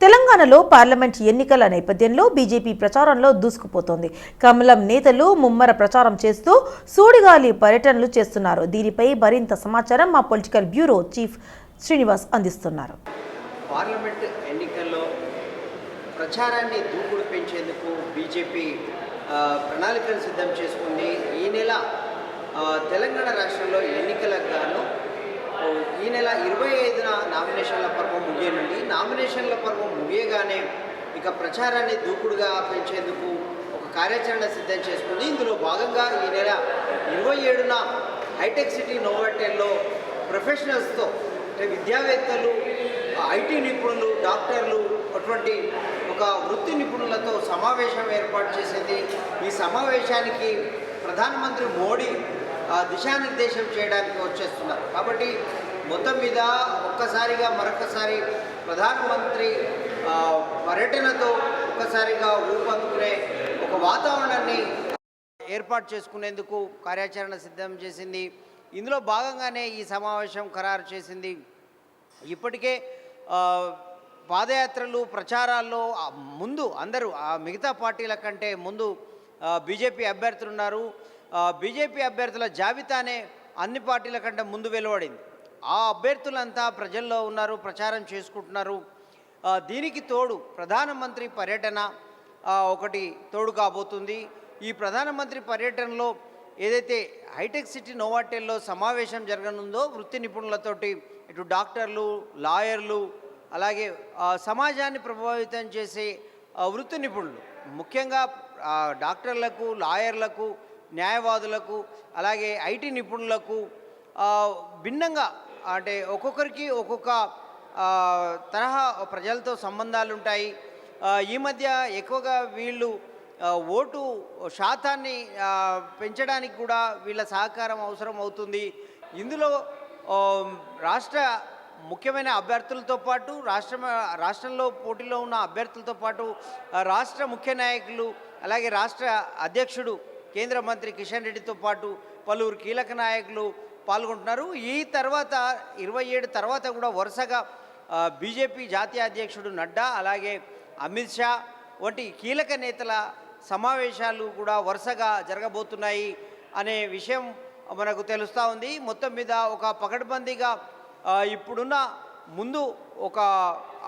తెలంగాణలో పార్లమెంట్ ఎన్నికల నేపథ్యంలో బీజేపీ ప్రచారంలో దూసుకుపోతోంది. కమలం నేతలు ముమ్మర ప్రచారం చేస్తూ సూడిగాలి పర్యటనలు చేస్తున్నారు. దీనిపై మరింత సమాచారం మా పొలిటికల్ బ్యూరో చీఫ్ శ్రీనివాస్ అందిస్తున్నారు. పార్లమెంట్ ఎన్నికల్లో ప్రచారాన్ని దూకుడు పెంచేందుకు బీజేపీ ఆ, ప్రణాళికలు సిద్ధం చేసుకుంది. ఈ నెల తెలంగాణ రాష్ట్రంలో ఎన్నికలకు గాను ఈ నెల ఇరవై ఐదున నామినేషన్ల పర్వం ముగియనుంది. నామినేషన్ల పర్వం ముగియగానే ఇక ప్రచారాన్ని దూకుడుగా పెంచేందుకు ఒక కార్యాచరణ సిద్ధం చేసుకుంది. ఇందులో భాగంగా ఈ నెల ఇరవై ఏడున హైటెక్ సిటీ నోవాటెల్లో ప్రొఫెషనల్స్తో అంటే విద్యావేత్తలు ఐటీ నిపుణులు డాక్టర్లు అటువంటి ఒక వృత్తి నిపుణులతో సమావేశం ఏర్పాటు చేసింది. ఈ సమావేశానికి ప్రధానమంత్రి మోడీ దిశానిర్దేశం చేయడానికి వచ్చేస్తున్నారు. కాబట్టి మొత్తం మీద ఒక్కసారిగా మరొకసారి ప్రధానమంత్రి పర్యటనతో ఒక్కసారిగా ఊపందుకునే ఒక వాతావరణాన్ని ఏర్పాటు చేసుకునేందుకు కార్యాచరణ సిద్ధం చేసింది. ఇందులో భాగంగానే ఈ సమావేశం ఖరారు చేసింది. ఇప్పటికే పాదయాత్రలు ప్రచారాల్లో ముందు అందరూ ఆ మిగతా పార్టీల కంటే ముందు బీజేపీ అభ్యర్థులు ఉన్నారు బీజేపీ అభ్యర్థుల జాబితానే అన్ని పార్టీల కంటే ముందు వెలువడింది. ఆ అభ్యర్థులంతా ప్రజల్లో ఉన్నారు ప్రచారం చేసుకుంటున్నారు. దీనికి తోడు ప్రధానమంత్రి పర్యటన ఒకటి తోడు కాబోతుంది. ఈ ప్రధానమంత్రి పర్యటనలో ఏదైతే హైటెక్ సిటీ నోవాటెల్లో సమావేశం జరగనుందో వృత్తి నిపుణులతోటి ఇటు డాక్టర్లు లాయర్లు అలాగే సమాజాన్ని ప్రభావితం చేసే వృత్తి నిపుణులు. ముఖ్యంగా డాక్టర్లకు లాయర్లకు న్యాయవాదులకు అలాగే ఐటీ నిపుణులకు భిన్నంగా అంటే ఒక్కొక్కరికి ఒక్కొక్క తరహా ప్రజలతో సంబంధాలు ఉంటాయి ఈ మధ్య ఎక్కువగా వీళ్ళు ఓటు శాతాన్ని పెంచడానికి కూడా వీళ్ళ సహకారం అవసరం అవుతుంది. ఇందులో రాష్ట్ర ముఖ్యమైన అభ్యర్థులతో పాటు రాష్ట్ర రాష్ట్రంలో పోటీలో ఉన్న అభ్యర్థులతో పాటు రాష్ట్ర ముఖ్య నాయకులు అలాగే రాష్ట్ర అధ్యక్షుడు కేంద్ర మంత్రి కిషన్ రెడ్డితో పాటు పలువురు కీలక నాయకులు పాల్గొంటున్నారు. ఈ తర్వాత ఇరవై ఏడు తర్వాత కూడా వరుసగా బీజేపీ జాతీయ అధ్యక్షుడు నడ్డా అలాగే అమిత్ షా వంటి కీలక నేతల సమావేశాలు కూడా వరుసగా జరగబోతున్నాయి అనే విషయం మనకు తెలుస్తూ ఉంది. మొత్తం మీద ఒక పకడ్బందీగా ఇప్పుడున్న ముందు ఒక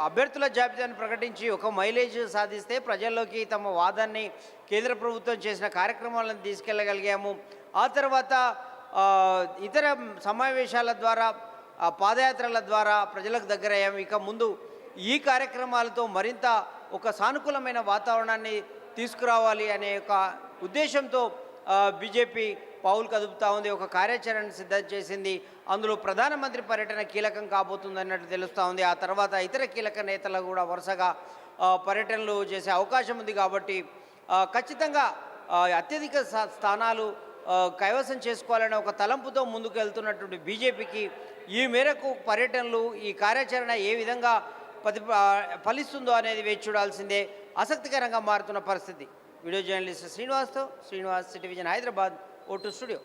అభ్యర్థుల జాబితాను ప్రకటించి ఒక మైలేజ్ సాధిస్తే ప్రజల్లోకి తమ వాదాన్ని కేంద్ర ప్రభుత్వం చేసిన కార్యక్రమాలను తీసుకెళ్ళగలిగాము ఆ తర్వాత ఇతర సమావేశాల ద్వారా పాదయాత్రల ద్వారా ప్రజలకు దగ్గరయ్యాము. ఇక ముందు ఈ కార్యక్రమాలతో మరింత ఒక సానుకూలమైన వాతావరణాన్ని తీసుకురావాలి అనే ఒక ఉద్దేశంతో బీజేపీ పావులు కదుపుతా ఉంది ఒక కార్యాచరణ సిద్ధం చేసింది. అందులో ప్రధానమంత్రి పర్యటన కీలకం కాబోతుంది అన్నట్టు తెలుస్తూ ఉంది. ఆ తర్వాత ఇతర కీలక నేతలు కూడా వరుసగా పర్యటనలు చేసే అవకాశం ఉంది కాబట్టి ఖచ్చితంగా అత్యధిక స్థానాలు కైవసం చేసుకోవాలనే ఒక తలంపుతో ముందుకు వెళ్తున్నటువంటి బీజేపీకి ఈ మేరకు పర్యటనలు ఈ కార్యాచరణ ఏ విధంగా ప్రతి ఫలిస్తుందో అనేది వేచి చూడాల్సిందే. ఆసక్తికరంగా మారుతున్న పరిస్థితి. వీడియో జర్నలిస్ట్ శ్రీనివాస్తో శ్రీనివాస్ సిటివిజన్ హైదరాబాద్. Vote studio